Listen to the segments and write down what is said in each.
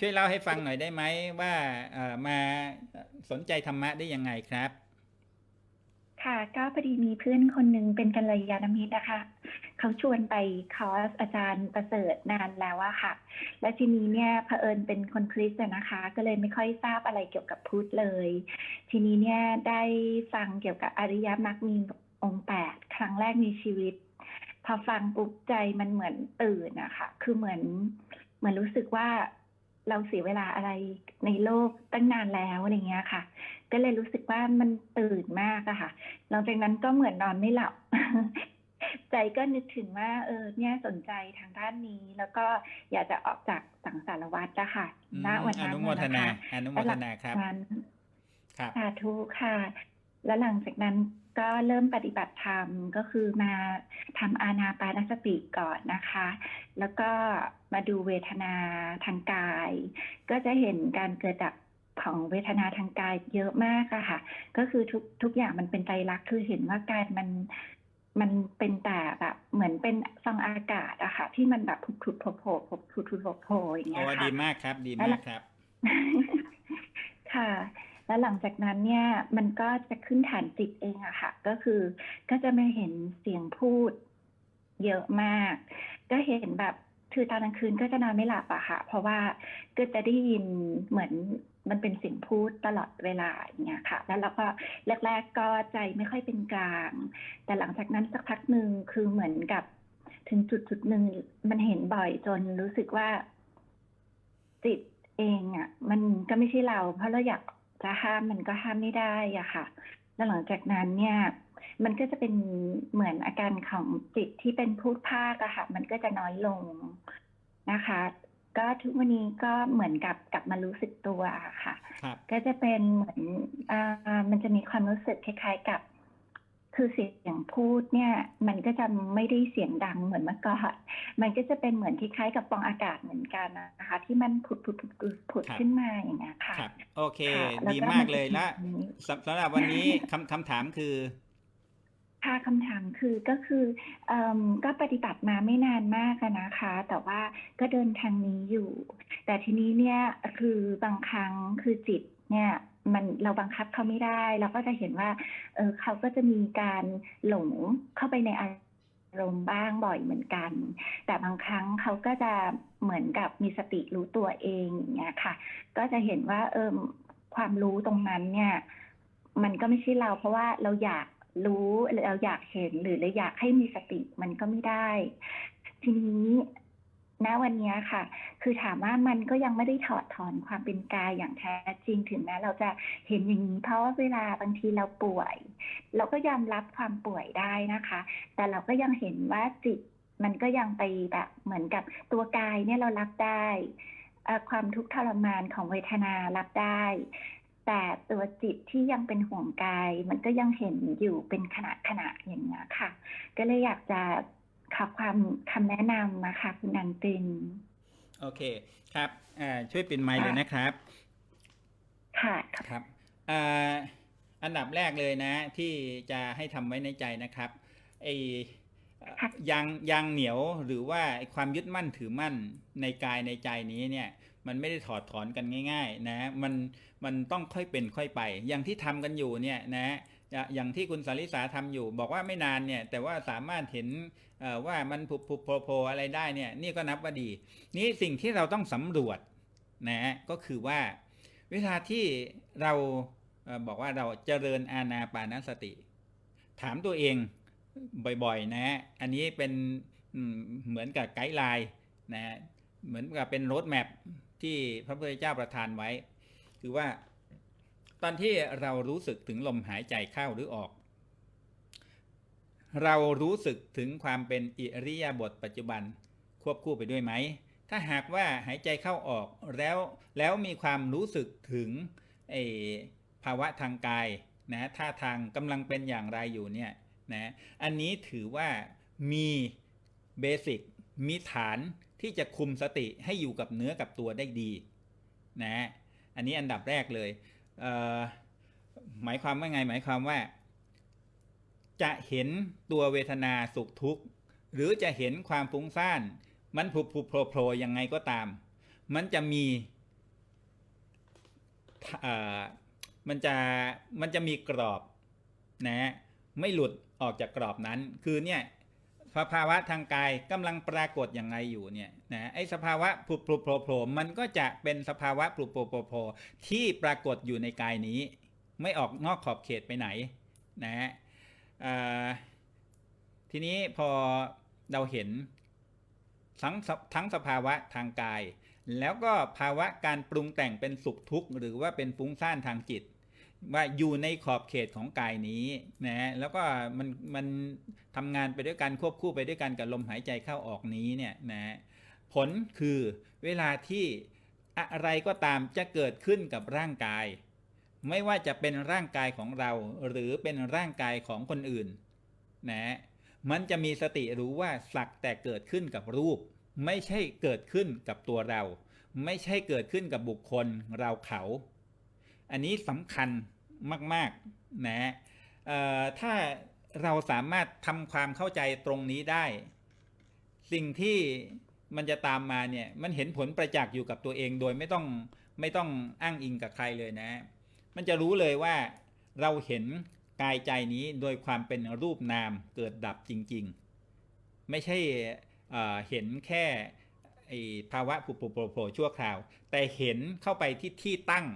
ช่วยเล่าให้ฟังหน่อยได้ไหมว่าเอ่อมาสนใจธรรมะได้ยังไงครับ ค่ะก็พอดีมีเพื่อนคนหนึ่งเป็นกัลยาณมิตรนะคะเขาชวนไปคอร์สอาจารย์ประเสริฐนานแล้วอะค่ะ และทีนี้เนี่ยเผอิญเป็นคนคริสต์อะนะคะ ก็เลยไม่ค่อยทราบอะไรเกี่ยวกับพุทธเลย ทีนี้เนี่ยได้ฟังเกี่ยวกับอริยมรรคมีองค์แปดครั้งแรกในชีวิต พอฟังปุ๊บใจมันเหมือนตื่นอะค่ะ คือเหมือนเหมือนรู้สึกว่า เราเสียเวลาอะไรในโลกตั้งนานแล้วอะไรเงี้ยค่ะ ก็เลยรู้สึกว่ามันตื่นมากอะค่ะ หลังจากนั้นก็เหมือนนอนไม่หลับ ใจก็นึกถึงว่า เออ เนี่ยสนใจทางด้านนี้ แล้วก็อยากจะออกจากสังสารวัฏอะค่ะอืมณวันอนั้นนุโมทนาะคะอนุโมทนาครับนั้นครับสาธุค่ะ แล้วหลังจากนั้นก็เริ่มปฏิบัติธรรมก็คือมาทำอานาปานสติก่อนนะคะ แล้วก็มาดูเวทนาทางกาย ก็จะเห็นการเกิดดับของเวทนาทางกายเยอะมากอะค่ะ ก็คือทุกทุกอย่างมันเป็นใจรักษณ์คือเห็นว่ากายมันมันเป็นแต่แบบเหมือนเป็นฟองอากาศอะค่ะ ที่มันแบบผุดผุดโผล่โผล่ผุดผุดโผล่โผล่อย่างเงี้โอ้ยค่ะดีมากครับ ดีมากครับ ค่ะ แล้วหลังจากนั้นเนี่ยมันก็จะขึ้นฐานจิตเองอะค่ะ ก็คือก็จะไม่เห็นเสียงพูดเยอะมาก ก็เห็นแบบคือตอนกลางคืนก็จะนอนไม่หลับอะค่ะ เพราะว่าก็จะได้ยินเหมือนมันเป็นเสียงพูดตลอดเวลาอย่างเงี้ยค่ะ แล้วเราก็แรก ๆ ก็ใจไม่ค่อยเป็นกลาง แต่หลังจากนั้นสักพักหนึ่งคือเหมือนกับ ถึงจุดจุดๆหนึ่งมันเห็นบ่อยจนรู้สึกว่าจิตเองอะ มันก็ไม่ใช่เรา เพราะเราอยาก จะห้ามมันก็ห้ามไม่ได้อะค่ะ แล้วหลังจากนั้นเนี่ย มันก็จะเป็นเหมือนอาการของจิตที่เป็นพูดภาคอะค่ะ มันก็จะน้อยลงนะคะ ก็ทุกวันนี้ก็เหมือนกับกลับมารู้สึกตัวอะค่ะครับก็จะเป็นเหมือนอ่ามันจะมีความรู้สึกคล้ายๆกับ คือเสียงพูดเนี่ย มันก็จะไม่ได้เสียงดังเหมือนเมื่อก่อน มันก็จะเป็นเหมือนคล้ายๆกับฟองอากาศเหมือนกันนะคะ ที่มันผุดผุดผุดผุดผุดครับขึ้นมาอย่างเงี้ยค่ะครับโอเคค่ะแล้วดีก็มากเลยมันจะและมีสำสำหรับวันนี้คำคำถามคือค่ะคำถามคือก็คือเอมก็ปฏิบัติมาไม่นานมากอะนะคะ แต่ว่าก็เดินทางนี้อยู่ แต่ทีนี้เนี่ยคือบางครั้งคือจิตเนี่ย มันเราบังคับเขาไม่ได้ เราก็จะเห็นว่า เออเขาก็จะมีการหลงเข้าไปในอารมณ์บ้างบ่อยเหมือนกัน แต่บางครั้งเขาก็จะเหมือนกับมีสติรู้ตัวเองอย่างเงี้ยค่ะ ก็จะเห็นว่า เออความรู้ตรงนั้นเนี่ย มันก็ไม่ใช่เรา เพราะว่าเราอยากรู้เราอยากเห็นหรือเราอยากให้มีสติมันก็ไม่ได้ ทีนี้ ณวันนี้ค่ะ คือถามว่ามันก็ยังไม่ได้ถอดถอนความเป็นกายอย่างแท้จริงถึงแม้เราจะเห็นอย่างนี้เพราะว่าเวลาบางทีเราป่วย เราก็ยอมรับความป่วยได้นะคะ แต่เราก็ยังเห็นว่าจิตมันก็ยังไปแบบเหมือนกับตัวกายเนี่ยเรารับได้ความทุกข์ทรมานของเวทนารับได้ แต่ตัวจิตที่ยังเป็นห่วงกาย มันก็ยังเห็นอยู่เป็นขณะขณะอย่างนี้ค่ะ ก็เลยอยากจะ ขอความคำแนะนำนะคะคุณอันติน โอเคครับอ่าช่วยปิดไมค์เลยนะครับ ค่ะครับอ่าอันดับแรกเลยนะ ที่จะให้ทำไว้ในใจนะครับไอ้เอ่อค่ะยางยางเหนียวหรือว่าไอ้ความยึดมั่นถือมั่นในกายในใจนี้เนี่ยมันไม่ได้ถอดถอนกันง่าย ๆ นะ มันมันต้องค่อยเป็นค่อยไป อย่างที่ทำกันอยู่เนี่ยนะ อย่างที่คุณสาริสาทำอยู่ บอกว่าไม่นานเนี่ยแต่ว่าสามารถเห็นว่ามันผุบผุบโผล่อะไรได้เนี่ยนี่ก็นับว่าดี นี่สิ่งที่เราต้องสำรวจนะก็คือว่า เวลาที่เราบอกว่าเราเจริญอาณาปานสติ ถามตัวเองบ่อยๆนะ อันนี้เป็นเหมือนกับไกด์ไลน์นะเหมือนกับเป็นโรดแมพที่พระพุทธเจ้าประทานไว้ คือว่า ตอนที่เรารู้สึกถึงลมหายใจเข้าหรือออก เรารู้สึกถึงความเป็นอิริยาบถปัจจุบันควบคู่ไปด้วยไหม ถ้าหากว่าหายใจเข้าออกแล้วแล้วมีความรู้สึกถึงภาวะทางกายนะท่าทางกำลังเป็นอย่างไรอยู่เนี่ยนะอันนี้ถือว่ามีเบสิกมีฐานที่จะคุมสติให้อยู่กับเนื้อกับตัวได้ดีนะอันนี้อันดับแรกเลย หมายความว่าไง หมายความว่า จะเห็นตัวเวทนาสุขทุกข์ หรือจะเห็นความฟุ้งซ่านมันผุบผุบโผล่โผล่ยังไงก็ตาม มันจะมีมันจะมันจะมีกรอบนะไม่หลุดออกจากกรอบนั้นคือเนี่ย สภาวะทางกายกำลังปรากฏอย่างไรอยู่เนี่ยนะไอ้สภาวะผุดผุดโผล่โผล่มันก็จะเป็นสภาวะผุดผล่โผล่โผล่ที่ปรากฏอยู่ในกายนี้ ไม่ออกนอกขอบเขตไปไหนนะฮะทีนี้พอเราเห็นทั้งทั้งสภาวะทางกาย แล้วก็ภาวะการปรุงแต่งเป็นสุขทุกข์ หรือว่าเป็นฟุ้งซ่านทางจิต ว่าอยู่ในขอบเขตของกายนี้นะแล้วก็มันมันทำงานไปด้วยกันควบคู่ไปด้วยกันกับลมหายใจเข้าออกนี้เนี่ยนะผลคือเวลาที่อะไรก็ตามจะเกิดขึ้นกับร่างกาย ไม่ว่าจะเป็นร่างกายของเรา หรือเป็นร่างกายของคนอื่นนะมันจะมีสติรู้ว่าสักแต่เกิดขึ้นกับรูป ไม่ใช่เกิดขึ้นกับตัวเรา ไม่ใช่เกิดขึ้นกับบุคคลเราเขา อันนี้สำคัญ มากๆนะถ้าเราสามารถทำความเข้าใจตรงนี้ได้ สิ่งที่มันจะตามมาเนี่ยมันเห็นผลประจักษ์อยู่กับตัวเองโดยไม่ต้องไม่ต้องอ้างอิงกับใครเลยนะ มันจะรู้เลยว่าเราเห็นกายใจนี้โดยความเป็นรูปนามเกิดดับจริง ๆ ไม่ใช่เเห็นแค่ภาวะผุโผล่ชั่วคราว แต่เห็นเข้าไปที่ที่ตั้ง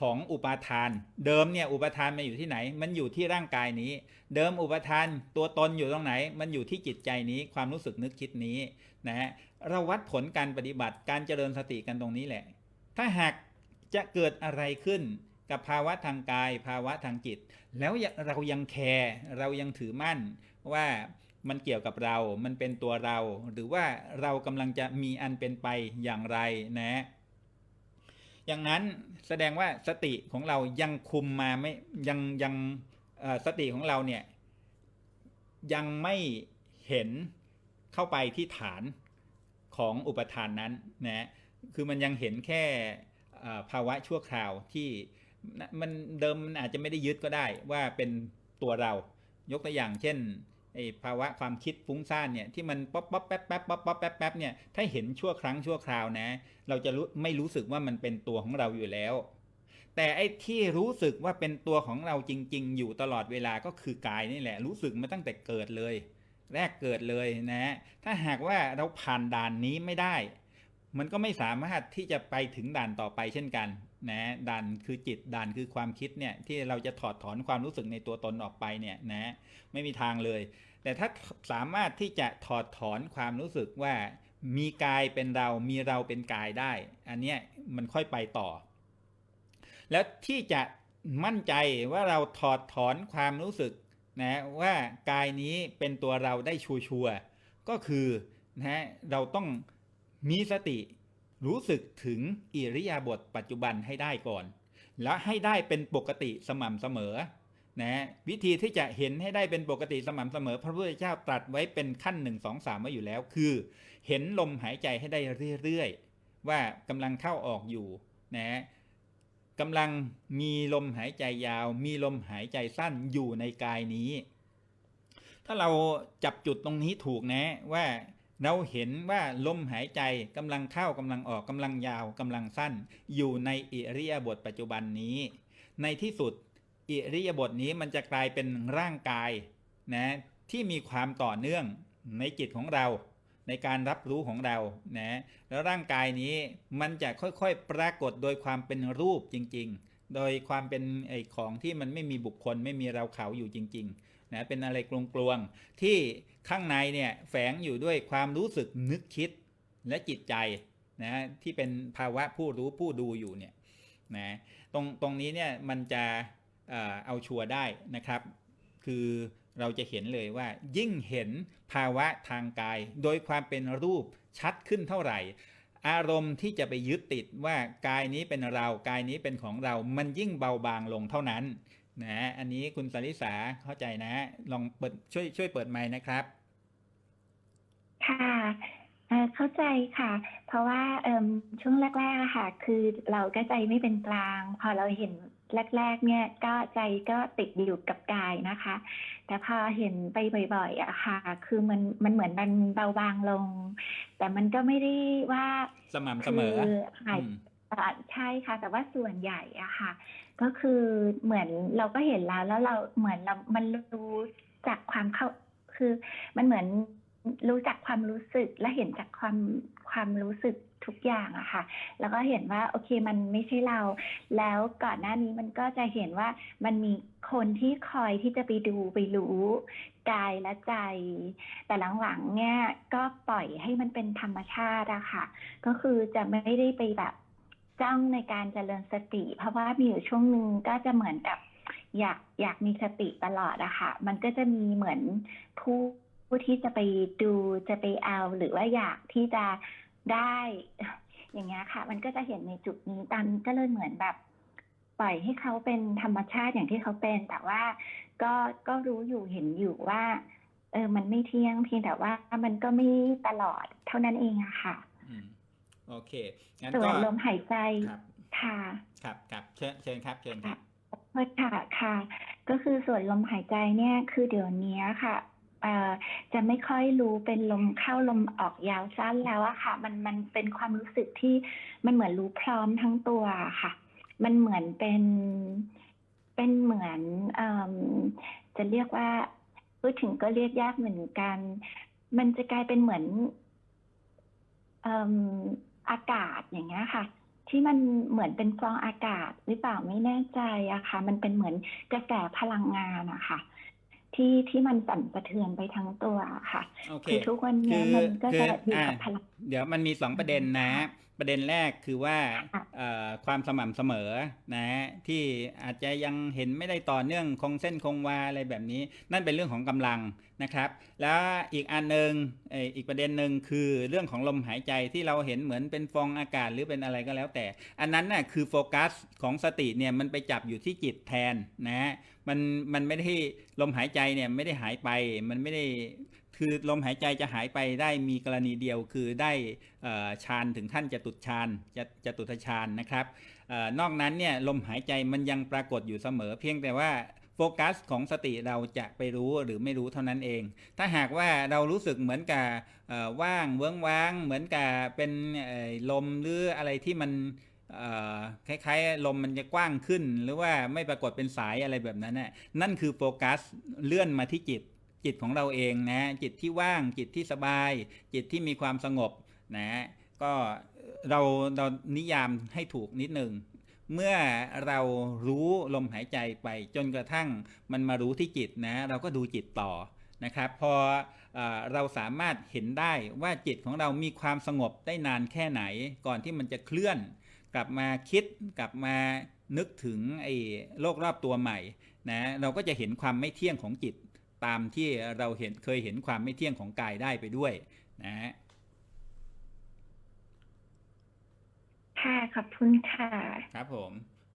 ของอุปาทาน เดิมเนี่ยอุปทานมันอยู่ที่ไหน มันอยู่ที่ร่างกายนี้ เดิมอุปทานตัวตนอยู่ตรงไหน มันอยู่ที่จิตใจนี้ความรู้สึกนึกคิดนี้นะฮะเราวัดผลการปฏิบัติการเจริญสติกันตรงนี้แหละ ถ้าหากจะเกิดอะไรขึ้นกับภาวะทางกาย ภาวะทางจิต แล้วเรายังแคร์เรายังถือมั่นว่ามันเกี่ยวกับเรา มันเป็นตัวเรา หรือว่าเรากำลังจะมีอันเป็นไปอย่างไรนะ อย่างนั้นแสดงว่าสติของเรายังคุมมาไม่ยังยังสติของเราเนี่ยยังไม่เห็นเข้าไปที่ฐานของอุปทานนั้นนะคือมันยังเห็นแค่ภาวะชั่วคราวที่มันเดิมมันอาจจะไม่ได้ยึดก็ได้ว่าเป็นตัวเรายกตัวอย่างเช่น ไอ้ภาวะความคิดฟุ้งซ่านเนี่ยที่มันป๊อปป๊อปแป๊บแป๊บป๊อปป๊อปแป๊บแป๊บเนี่ยถ้าเห็นชั่วครั้งชั่วคราวนะ เราจะรู้ไม่รู้สึกว่ามันเป็นตัวของเราอยู่แล้ว แต่ไอ้ที่รู้สึกว่าเป็นตัวของเราจริง ๆ อยู่ตลอดเวลาก็คือกายนี่แหละ รู้สึกมาตั้งแต่เกิดเลย แรกเกิดเลยนะถ้าหากว่าเราผ่านด่านนี้ไม่ได้ มันก็ไม่สามารถที่จะไปถึงด่านต่อไปเช่นกัน นะด่านคือจิตด่านคือความคิดเนี่ยที่เราจะถอดถอนความรู้สึกในตัวตนออกไปเนี่ยนะไม่มีทางเลย แต่ถ้าสามารถที่จะถอดถอนความรู้สึกว่ามีกายเป็นเรา มีเราเป็นกายได้ อันเนี้ยมันค่อยไปต่อ แล้วที่จะมั่นใจว่าเราถอดถอนความรู้สึกนะว่ากายนี้เป็นตัวเราได้ชัวร์ก็คือนะเราต้องมีสติ รู้สึกถึงอิริยาบถปัจจุบันให้ได้ก่อน แล้วให้ได้เป็นปกติสม่ำเสมอนะวิธีที่จะเห็นให้ได้เป็นปกติสม่ำเสมอ พระพุทธเจ้าตรัสไว้เป็นขั้นหนึ่งสองสามไว้อยู่แล้ว คือ เห็นลมหายใจให้ได้เรื่อยๆ ว่ากำลังเข้าออกอยู่นะกำลังมีลมหายใจยาว มีลมหายใจสั้นอยู่ในกายนี้ ถ้าเราจับจุดตรงนี้ถูกนะว่า เราเห็นว่าลมหายใจกำลังเข้ากำลังออกกำลังยาวกำลังสั้น อยู่ในอิริยาบถปัจจุบันนี้ ในที่สุดอิริยาบถนี้มันจะกลายเป็นร่างกายนะที่มีความต่อเนื่องในจิตของเรา ในการรับรู้ของเรานะแล้วร่างกายนี้มันจะค่อยๆ ปรากฏโดยความเป็นรูปจริง ๆ โดยความเป็นไอของที่มันไม่มีบุคคลไม่มีเราเขาอยู่จริงๆนะเป็นอะไรกลวงๆที่ ข้างในเนี่ยแฝงอยู่ด้วยความรู้สึกนึกคิดและจิตใจนะที่เป็นภาวะผู้รู้ผู้ดูอยู่เนี่ยนะตรงตรงนี้เนี่ยมันจะเออเอาชัวร์ได้นะครับ คือเราจะเห็นเลยว่ายิ่งเห็นภาวะทางกาย โดยความเป็นรูปชัดขึ้นเท่าไหร่ อารมณ์ที่จะไปยึดติดว่ากายนี้เป็นเรา กายนี้เป็นของเรา มันยิ่งเบาบางลงเท่านั้น นะอันนี้คุณสริสาเข้าใจนะ ลองเปิดช่วยช่วยเปิดไมค์นะครับ ค่ะเอ่อเข้าใจค่ะ เพราะว่าเอิ่มช่วงแรกๆอะค่ะ คือเราก็ใจไม่เป็นกลาง พอเราเห็นแรก ๆ เนี่ยก็ใจก็ติดอยู่กับกายนะคะ แต่พอเห็นไปบ่อยๆอะค่ะ คือมันมันเหมือนมันเบาบางลง แต่มันก็ไม่ได้ว่าสม่ำเสมอคือหายอืมเอ่อ ใช่ค่ะ แต่ว่าส่วนใหญ่อะค่ะ ก็คือเหมือนเราก็เห็นแล้วแล้วเราเหมือนเรา มันรู้จากความเข้า คือมันเหมือนรู้จักความรู้สึกและเห็นจากความความรู้สึกทุกอย่างอะค่ะ แล้วก็เห็นว่าโอเคมันไม่ใช่เรา แล้วก่อนหน้านี้มันก็จะเห็นว่ามันมีคนที่คอยที่จะไปดูไปรู้กายและใจ แต่หลังๆเนี่ยก็ปล่อยให้มันเป็นธรรมชาติอะค่ะ ก็คือจะไม่ได้ไปแบบ จ้องในการเจริญสติ เพราะว่ามีอยู่ช่วงหนึ่งก็จะเหมือนกับอยากอยากมีสติตลอดอะค่ะ มันก็จะมีเหมือนผู้ผู้ที่จะไปดูจะไปเอา หรือว่าอยากที่จะได้ อย่างเงี้ยค่ะ มันก็จะเห็นในจุดนี้ตอนก็เลยเหมือนแบบ ปล่อยให้เขาเป็นธรรมชาติอย่างที่เขาเป็น แต่ว่าก็ก็รู้อยู่เห็นอยู่ว่า เออ มันไม่เที่ยงเพียงแต่ว่ามันก็ไม่ตลอดเท่านั้นเองอะค่ะ โอเคงั้นส่วก็นลมหายใจครับค่ะครับครับเชิญเชิญครับเชิญครับโทษค่ะค่ะ ก็คือส่วนลมหายใจเนี่ยคือเดี๋ยวนี้ค่ะเอ่อจะไม่ค่อยรู้เป็นลมเข้าลมออกยาวสั้นแล้วอะค่ะ มันมันเป็นความรู้สึกที่มันเหมือนรู้พร้อมทั้งตัวอะค่ะ มันเหมือนเป็นเป็นเหมือนเอ่มจะเรียกว่าพูดถึงก็เรียกยากเหมือนกัน มันจะกลายเป็นเหมือนเอิ่มอากาศอย่างเงี้ยค่ะ ที่มันเหมือนเป็นฟองอากาศหรือเปล่าไม่แน่ใจอะค่ะ มันเป็นเหมือนกระแสพลังงานอะค่ะ ที่ที่มันสั่นสะเทือนไปทั้งตัวอะค่ะโอเคคือทุกวันเนี้ยคือมันก็คือจะอยู่อ่ากับพลังเดี๋ยวมันมีสองประเด็นนะค่ะ ประเด็นแรกคือว่าความสม่ำเสมอนะที่อาจจะยังเห็นไม่ได้ต่อเนื่องคงเส้นคงวาอะไรแบบนี้ นั่นเป็นเรื่องของกำลังนะครับ แล้วอีกอันหนึ่งอีกประเด็นหนึ่งคือเรื่องของลมหายใจที่เราเห็นเหมือนเป็นฟองอากาศหรือเป็นอะไรก็แล้วแต่ อันนั้นน่ะคือโฟกัสของสติเนี่ยมันไปจับอยู่ที่จิตแทนนะมันมันไม่ได้ลมหายใจเนี่ยไม่ได้หายไปมันไม่ได้ คือลมหายใจจะหายไปได้มีกรณีเดียวคือได้ฌานถึงขั้นจะตุตฌานจะจะตุทฌานนะครับออนอกนั้นเนี่ยลมหายใจมันยังปรากฏอยู่เสมอ เพียงแต่ว่าโฟกัสของสติเราจะไปรู้หรือไม่รู้เท่านั้นเอง ถ้าหากว่าเรารู้สึกเหมือนกับว่างเวิ้งว้าง เหมือนกับเป็นลมหรืออะไรที่มันคล้ายๆ ลมมันจะกว้างขึ้น หรือว่าไม่ปรากฏเป็นสายอะไรแบบนั้นน่ะนั่นคือโฟกัสเลื่อนมาที่จิต จิตของเราเองนะจิตที่ว่างจิตที่สบาย จิตที่มีความสงบนะก็เราเรานิยามให้ถูกนิดหนึ่งเมื่อเรารู้ลมหายใจไปจนกระทั่งมันมารู้ที่จิตนะเราก็ดูจิตต่อนะครับพอเออเราสามารถเห็นได้ว่าจิตของเรามีความสงบได้นานแค่ไหน ก่อนที่มันจะเคลื่อน กลับมาคิดกลับมานึกถึงไอ้โลกรอบตัวใหม่นะเราก็จะเห็นความไม่เที่ยงของจิต ตามที่เราเห็นเคยเห็นความไม่เที่ยงของกายได้ไปด้วยนะฮะค่ะขอบคุณค่ะ ครับผม